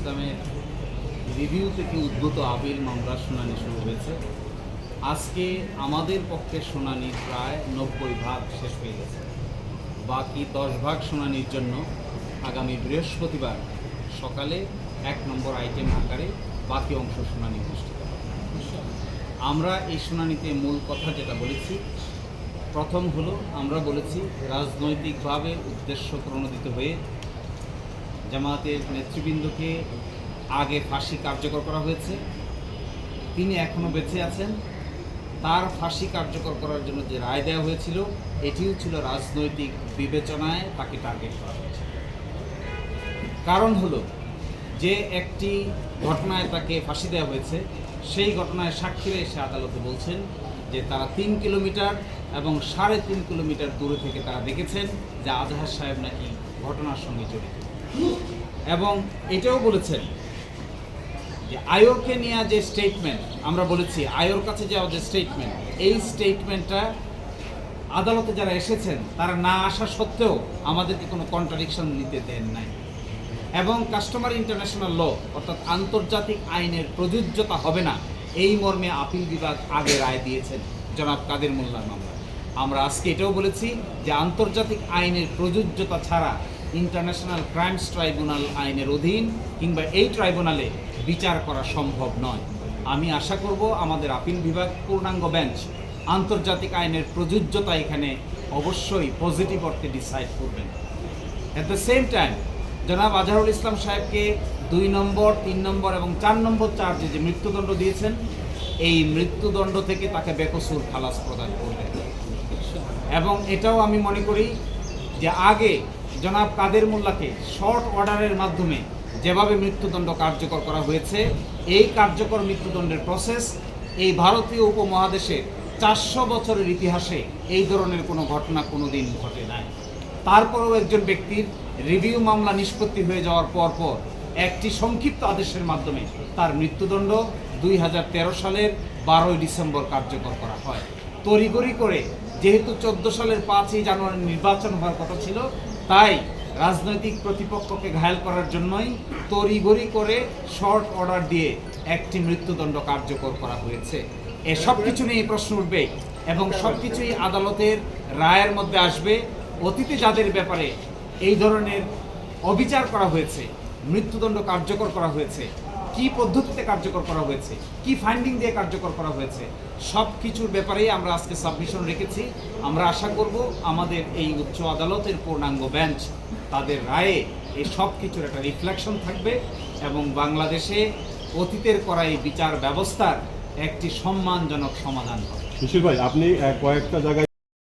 ইসলামের রিভিউ থেকে উদ্ভূত আপিল মামলার শুনানি শুরু হয়েছে। আজকে আমাদের পক্ষে শুনানি প্রায় নব্বই ভাগ শেষ হয়ে গেছে। বাকি দশ ভাগ শুনানির জন্য আগামী বৃহস্পতিবার সকালে এক নম্বর আইটেম আকারে বাকি অংশ শুনানি অনুষ্ঠিত হবে। আমরা এই শুনানিতে মূল কথা যেটা বলেছি, প্রথম হলো আমরা বলেছি, রাজনৈতিকভাবে উদ্দেশ্য প্রণোদিত হয়ে জামায়াতের নেতৃবৃন্দকে আগে ফাঁসি কার্যকর করা হয়েছে। তিনি এখনও বেঁচে আছেন। তার ফাঁসি কার্যকর করার জন্য যে রায় দেওয়া হয়েছিল, এটিও ছিল রাজনৈতিক বিবেচনায় তাকে টার্গেট করা হয়েছে। কারণ হলো যে একটি ঘটনায় তাকে ফাঁসি দেওয়া হয়েছে, সেই ঘটনায় সাক্ষীরা এসে আদালতে বলছেন যে তারা তিন কিলোমিটার এবং সাড়ে তিন কিলোমিটার দূরে থেকে তারা দেখেছেন যে আজহার সাহেব নাকি ঘটনার সঙ্গে জড়িত। এবং এটাও বলেছেন যে আয়োরকে নিয়ে যে স্টেটমেন্ট আমরা বলেছি আয়োর কাছে যাওয়া যে স্টেটমেন্ট এই স্টেটমেন্টটা আদালতে যারা এসেছেন, তারা না আসা সত্ত্বেও আমাদেরকে কোনো কন্ট্রাডিকশন নিতে দেন নাই। এবং কাস্টমার ইন্টারন্যাশনাল ল অর্থাৎ আন্তর্জাতিক আইনের প্রযোজ্যতা হবে না, এই মর্মে আপিল বিভাগ আগে রায় দিয়েছেন, জনাব কাদের মোল্লার মামলা আমরা আজকে এটাও বলেছি যে আন্তর্জাতিক আইনের প্রযোজ্যতা ছাড়া ইন্টারন্যাশনাল ক্রাইমস ট্রাইব্যুনাল আইনের অধীন কিংবা এই ট্রাইব্যুনালে বিচার করা সম্ভব নয়। আমি আশা করব আমাদের আপিল বিভাগ পূর্ণাঙ্গ বেঞ্চ আন্তর্জাতিক আইনের প্রযোজ্যতা এখানে অবশ্যই পজিটিভ অর্থে ডিসাইড করবেন। অ্যাট দ্য সেম টাইম জনাব আজহারুল ইসলাম সাহেবকে দুই নম্বর, তিন নম্বর এবং চার নম্বর চার্জে যে মৃত্যুদণ্ড দিয়েছেন, এই মৃত্যুদণ্ড থেকে তাকে বেকসুর খালাস প্রদান করবেন। এবং এটাও আমি মনে করি যে আগে জনাব কাদের মোল্লাকে শর্ট অর্ডারের মাধ্যমে যেভাবে মৃত্যুদণ্ড কার্যকর করা হয়েছে, এই কার্যকর মৃত্যুদণ্ডের প্রসেস এই ভারতীয় উপমহাদেশে চারশো বছরের ইতিহাসে এই ধরনের কোনো ঘটনা কোনোদিন ঘটে নাই। তারপরেও একজন ব্যক্তির রিভিউ মামলা নিষ্পত্তি হয়ে যাওয়ার পর পর একটি সংক্ষিপ্ত আদেশের মাধ্যমে তার মৃত্যুদণ্ড দুই হাজার তেরো সালের বারোই ডিসেম্বর কার্যকর করা হয়। তড়িগড়ি করে যেহেতু চোদ্দ সালের পাঁচই জানুয়ারি নির্বাচন হওয়ার কথা ছিল তাই রাজনৈতিক প্রতিপক্ষকে ঘায়াল করার জন্যই তড়িগড়ি করে শর্ট অর্ডার দিয়ে একটি মৃত্যুদণ্ড কার্যকর করা হয়েছে। এসব কিছু নিয়ে প্রশ্ন উঠবে এবং সব কিছুই আদালতের রায়ের মধ্যে আসবে। অতীতে যাদের ব্যাপারে এই ধরনের অবিচার করা হয়েছে, মৃত্যুদণ্ড কার্যকর করা হয়েছে কি পদ্ধতিতে কার্যকর করা হয়েছে, কি ফাইন্ডিং দিয়ে কার্যকর করা হয়েছে সব কিছুর ব্যাপারেই আমরা আজকে সাবমিশন রেখেছি। আমরা আশা করব আমাদের এই উচ্চ আদালতের পূর্ণাঙ্গ বেঞ্চ তাদের রায়ে এই সব কিছুর একটা রিফ্লেকশন থাকবে এবং বাংলাদেশে অতীতের করা এই বিচার ব্যবস্থার একটি সম্মানজনক সমাধান হবে। শিশির ভাই, আপনি কয়েকটা জায়গায়